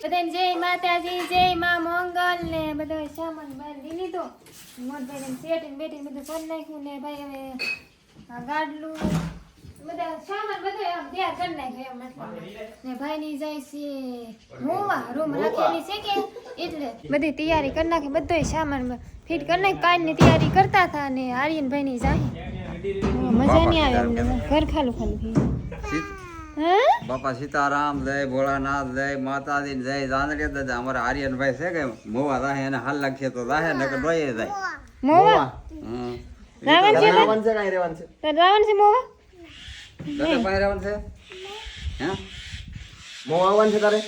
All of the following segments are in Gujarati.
બધાને જય માતાજી જય માં મંગલ ને બધો સામાન લઈ લીધો. મોટભાઈ સેટિંગ બેટિંગ બધું કરી નાખ્યું ને ભાઈ હવે આ ગાડલું બધા સામાન બધો આમ તૈયાર કરી નાખ્યો એમ મતલબ ને ભાઈની જાય છે મોવા રૂમ રાખેલી છે કે? એટલે બધી તૈયારી કરી નાખી બધો સામાન ફિટ કરી નાખી કાલની તૈયારી કરતા હતા ને આર્યનભાઈની જાય મજા નહીં આવે અમને ઘર ખાલું ખાલી થઈ બાપા સીતારામ જય ભોળાનાથ જય માતાજી જય જાનડી દાદા અમારા આર્યનભાઈ છે કે મોવા રાહે એને હાલ લાગશે તો રાહે નકર ડોયે જાય. મોવા. હમ. રાવણ છે તાર? છે કાંઈ રહેવાનું છે. તાર રાવણ છે મોવા તને પાસે રહેવાનું છે? હે? મોં આવવાનું છે તારે?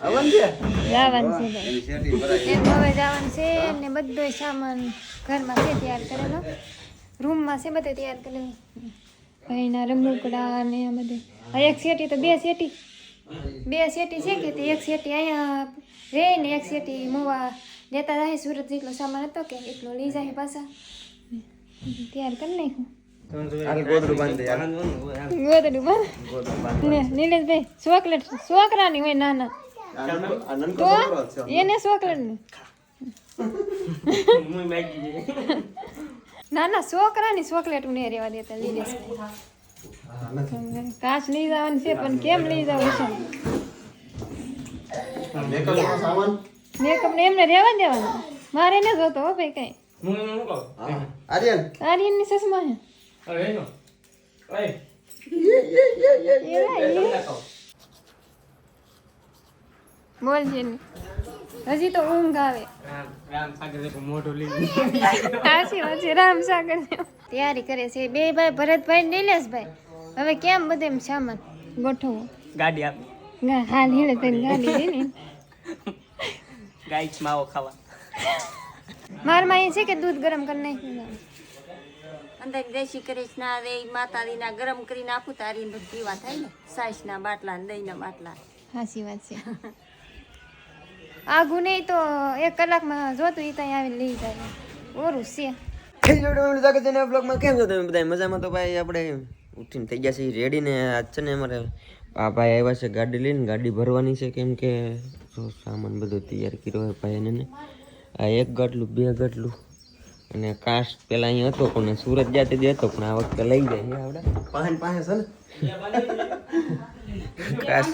આવવાનું છે? રાવણ છે ભાઈ. એની શેરડી ભરાય એમ હવે જવાનું છે ને બધો સામાન ઘરમાં છે તૈયાર કરેલો. રૂમમાં છે બધો તૈયાર કરેલો. ભાઈના રમકડા ને આ બધે. આ એક સેટી તો બે સેટી. બે સેટી છે કે તે એક સેટી અહીંયા રહે ને એક સેટી મોવા લેતા જાય સુરત જેટલો સામાન હતો કે એટલો લઈ જાય પાછા. તૈયાર કરી નાખ્યું. હાલ ગોદડું બાંધી દે યાર ગોદડું માં ને નિલેશભાઈ ચોકલેટ છોકરાની હોય નાના. તો એને ચોકલેટ ને. ના ના છોકરાની ચોકલેટ ને રેવા દેતા નિલેશભાઈ. કાચ લઈ જવાનું છે પણ કેમ લઈ જવું છે? મેકઅપ નો સામાન? મેકઅપ ને એમને રેવા દેવાનું. મારે ને જોતો હો ભાઈ કઈ. આર્યન? આર્યનની સસમા એ. બોલ છે હજી તો ઊંઘ આવે. સાચી વાત છે રામ સાગર તૈયારી કરે છે. બે ભાઈ ભરતભાઈ નિલેશભાઈ હવે કેમ બધે એમ સામાન ગોઠવો ગાડી આપ. હાલ હેડે તને ગાડી દે ને ગાય માવો ખાવા. મારમાં એ છે કે દૂધ ગરમ કરી નાખ્યું અંદર દેશી કૃષ્ણ રે માતાજીના ગરમ કરીને આપું તારી પીવા થાય ને સાસના બાટલા ને દહીંના બાટલા. સાચી વાત છે. આઘું નહીં તો એક કલાકમાં જોતું એ ત્યાં આવીને લઈ જાય. ઓરું છે. બ્લોગમાં કેમ છો તમે બધા મજામાં તો ભાઈ આપણે ઉઠીને થઈ ગયા છે રેડી ને આજ છે ને અમારે ભાઈ આવ્યા છે ગાડી લઈને ગાડી ભરવાની છે કેમ કે જો સામાન બધો તૈયાર કર્યો હોય ભાઈ એને આ એક ગાટલું બે ગાટલું અને કાશ પેલા અહીંયા હતો પણ સુરત જાતે જ હતો પણ આ વખતે લઈ જાય આવડે. પાસે પાસે છે ને. કાશ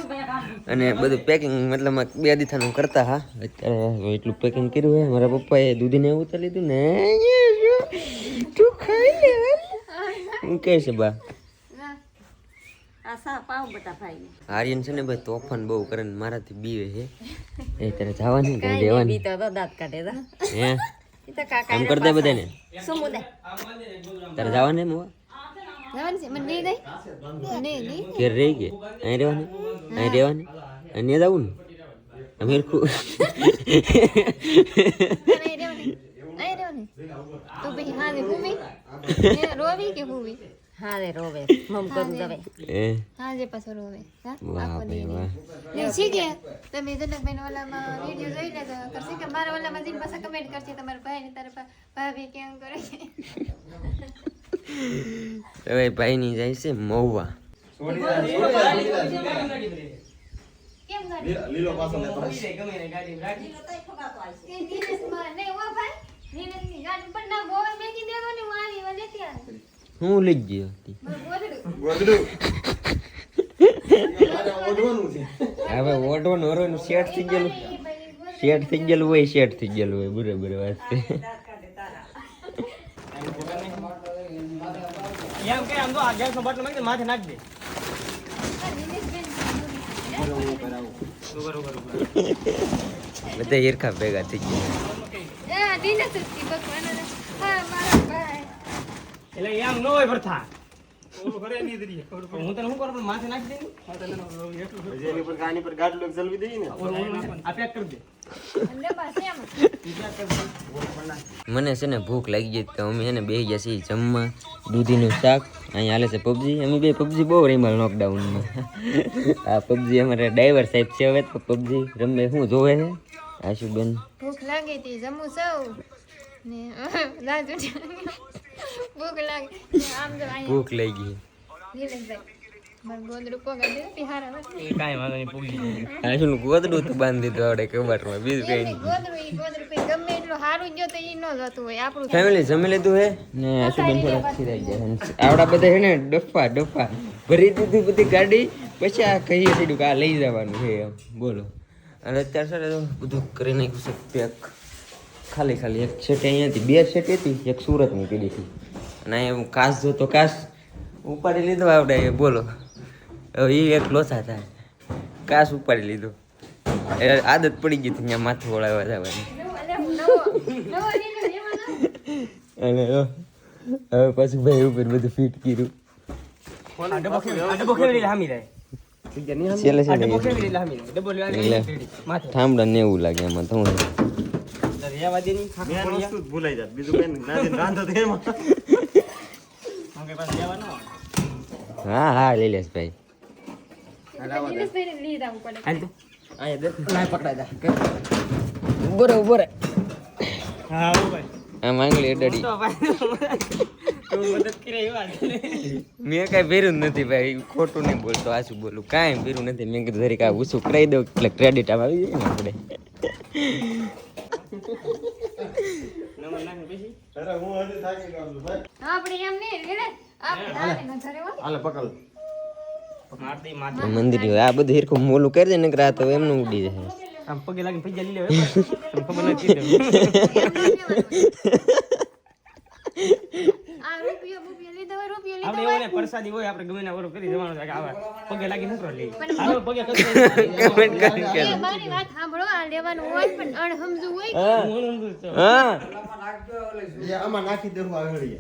અને બધું પેકિંગ મતલબ બે દીથાનું કરતા હા. અત્યારે એટલું પેકિંગ કર્યું હોય મારા પપ્પાએ દૂધીને એવું તો લીધું ને તું ખાઈ લે હું કહે છે બા પાવ ભાઈ આર્યન છે ને ભાઈ તોફાન બહુ કરે ને મારાથી બીવે છે. એ તારે જવાની કે રહેવાની તો દાંત કાઢે તા. હે? એ તો કાકા આમ કરી બધાને? શું મુદે તારે જવાની છે મને લઈ દઈ નહીં નહીં. ઘેર રહી કે? અહીં રહેવાની? અહીં રહેવાની? અહીં જવું ને? તો પછી હાજે ભૂમિ ને રોવી કે ભૂમિ હા રે રોવે મમ કરું દવે એ હાજે પાછો રોવે હા આખો ભાઈ દી વાહ ને શીખે તમે જનકભાઈ ઓલામાં વીડિયો જોઈ લેજો કરશે કે મારા ઓલામાં જઈને પાછા કમેન્ટ કરશે તમારા ભાઈ ને તારા ભાભી કેમ કરે હવે ભાઈ ભાઈની જાય છે મહુવા કેમ ગાડી લીલો પાછો લેતો કે નીલેશમાં નહીં હો ભાઈ નીલેશની ગાડી પણ ના બોલ મેકી દેવો ને હું આવી વાલે ત્યાં હું લઈ ગયો હવે ઓઢવાનું હરવાનું સેટ થઈ ગયેલું. સેટ થઈ ગયેલું હોય સેટ થઈ ગયેલું હોય બરાબર વાત છે. એમ કે આમ તો માથે નાખ દે. બધા હિરખા ભેગા થઈ ગયા હા નીલેશ જ થી ભગવાન હા મારા ભાઈ એટલે એમ ન હોય પ્રથા. હું તને શું કરું? પણ માથે નાખી દે પર આની પર ગાડલું ચલવી દઈએ ને? આ પેક કરી દે. અને બસ એમ. મને છે ને ભૂખ લાગી ગઈ તો અમે એને બે બેસી ગયા છીએ જમવા. દૂધીનું શાક. અહીંયા હાલે છે પબજી અમે બે પબજી બહુ રમ્યા લોકડાઉનમાં આ પબજી અમારે ડ્રાઈવર સાહેબ છે હવે તો પબજી રમે શું જોવે છે? આશુબેન. ભૂખ લાગી હતી જમું સૌ. ને ભૂખ લાગી. ને આમ જો ભૂખ લઈ ગઈ ગોદડું તો બાંધી દીધું બીજું કઈ ગમે એટલું સારું તો ન જતું હોય આપણું ફેમિલી જમી લીધું હે? ને આશુબેન થોડા ખીરાઈ ગયા આવડા બધા હે ને ડફા ડફા. ભરી દીધી બધી ગાડી પછી આ કહીએ સીધું કે આ લઈ જવાનું છે એમ. બોલો. અને અત્યારે સર તો બધું કરી નાખ્યું છે પેક. ખાલી ખાલી એક સેટ અહીંયાથી બે સેટ હતી એક સુરતની પીડી હતી અને અહીંયા હું કાચ જોતો કાસ ઉપાડી લીધો આપણે બોલો. હવે એ એક લોચા થાય. કાસ ઉપાડી લીધો. એ આદત પડી ગઈ હતી ત્યાં માથું વળાવવા જવાની. અને હવે પછી ભાઈ ઉપર બધું ફિટ કર્યું. ઠામડા ને એવું લાગે એમાં તો રહેવા દે નહીં, ખાખા પડી ગયા. આમ કઈ ન આવે. હા હા લઈ લેશ ભાઈ દિનેશભાઈને લઈ જવું પડે હાલ તો. અહીંયા દે. લાય પકડાઈ જા. ઊભો રે ઊભો રે હા, ભાઈ. માંગલી અડાડી ભાઈ, તું મદદ કરે એવા છે. મેં કાંઈ ભેરું જ નથી ભાઈ ખોટું નહીં બોલતો આ શું બોલું કાંઈ ભેરું નથી મેં કીધું તરીકે આ ઊંચું કરાવી દઉં એટલે ક્રેડિટ આમ આવી જાય ને આપણે મંદિર આ બધું હિરખું મોલું કરી દે ને રાત તો એમનું ઉડી જાય. આમ પગે લાગીને પૈસા લઈ લેવા ખબર નથી આ રૂપિયો બુપિયો લીધો હોય રૂપિયો લીધો પ્રસાદી હોય આપણે ગમે ના ઓલું કરી જવાનું છે કે આવા પગે લાગી નકરો લે પણ હાલો પગે કરી કમેન્ટ કરી કે મારી વાત સાંભળો આ લેવાનું હોય પણ અણહમજુ હોય. હું. સમજુ છું. હા.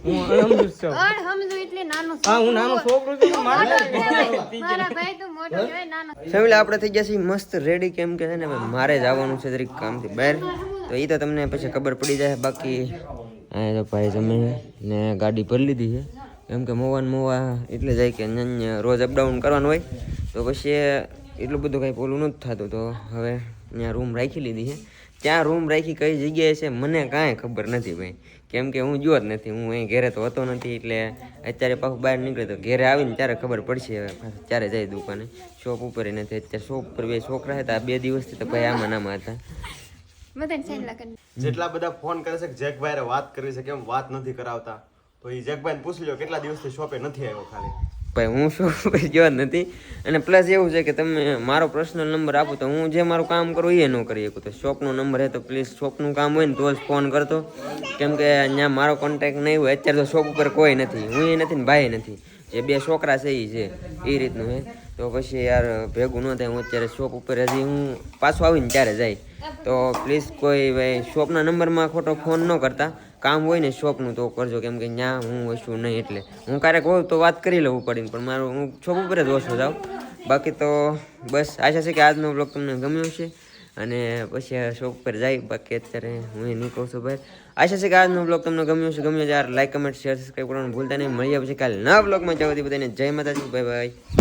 હું અણહમજુ છું. અણહમજુ એટલે નાનો હા હું નાનો છોકરો છું મારે મોટો કહેવાય. મારા ભાઈ તો મોટો કહેવાય નાનો ફેમિલી આપણે થઈ ગયા છીએ મસ્ત રેડી કેમ કે છે ને ભાઈ મારે જવાનું છે જરીક કામથી બહાર. તો એ તો તમને પછી ખબર પડી જાય બાકી. તો ભાઈ તમે ને ગાડી ભરી લીધી છે. કેમ કે મોવા મોવા એટલે જાય કે રોજ અપડાઉન કરવાનું હોય. તો પછી એટલું બધું કાંઈ પોલું નથી થતું. તો હવે ત્યાં રૂમ રાખી લીધી છે. ત્યાં રૂમ રાખી કઈ જગ્યાએ છે મને કાંઈ ખબર નથી ભાઈ. કેમ કે હું ગયો જ નથી. હું અહીં ઘરે તો હતો નથી એટલે અત્યારે પાછું બહાર નીકળે તો ઘરે આવીને ત્યારે ખબર પડશે. હવે ત્યારે જાય દુકાને? શોપ ઉપર નથી. અત્યારે શોપ ઉપર બે છોકરા હતા. બે દિવસથી તો ભાઈ આમાં નામાં હતા. જેટલા બધા ફોન કરે છે કે જેકભાઈ વાત કરવી છે કેમ વાત નથી કરાવતા? તો એ લો કેટલા દિવસથી શોપે નથી આવ્યો ખાલી. ભાઈ, હું શોપ ગયો નથી. અને પ્લસ એવું છે કે તમે મારો પર્સનલ નંબર આપો તો હું જે મારું કામ કરું એ ન કરી શકું. તો શોપનો નંબર હે તો પ્લીઝ શોપનું કામ હોય ને તો જ ફોન કરતો. કેમ કે ત્યાં મારો કોન્ટેક્ટ નહીં હોય, અત્યારે તો શોપ ઉપર કોઈ નથી. હું એ નથી ને ભાઈ નથી. જે બે છોકરા છે એ છે એ રીતનું હે. તો પછી યાર ભેગું ન થાય, હું અત્યારે શોપ ઉપર હજી હું પાછું આવીને ત્યારે જાય. તો પ્લીઝ કોઈ ભાઈ, શોપના નંબરમાં ખોટો ફોન ન કરતા. કામ હોય ને શોપનું તો કરજો, કેમ કે ત્યાં હું વસ્તુ નહીં એટલે. હું ક્યારેક હોઉં તો વાત કરી લેવું પડીને પણ મારું, હું શોપ ઉપર જ ઓછો જાઉં. બાકી તો બસ, આશા છે કે આજનો બ્લોગ તમને ગમ્યો છે અને પછી શોપ પર જાય, બાકી અત્યારે હું એ કહું છું ભાઈ આશા છે કે આજનો બ્લોગ તમને ગમ્યો હશે, ગમ્યો છે યાર લાઈક કમેન્ટ શેર સબસ્ક્રાઈબ કરવાનું ભૂલતા નહીં. મળીએ પછી કાલે નવા બ્લોગમાં જવાથી બધાને જય માતાજી બાય બાય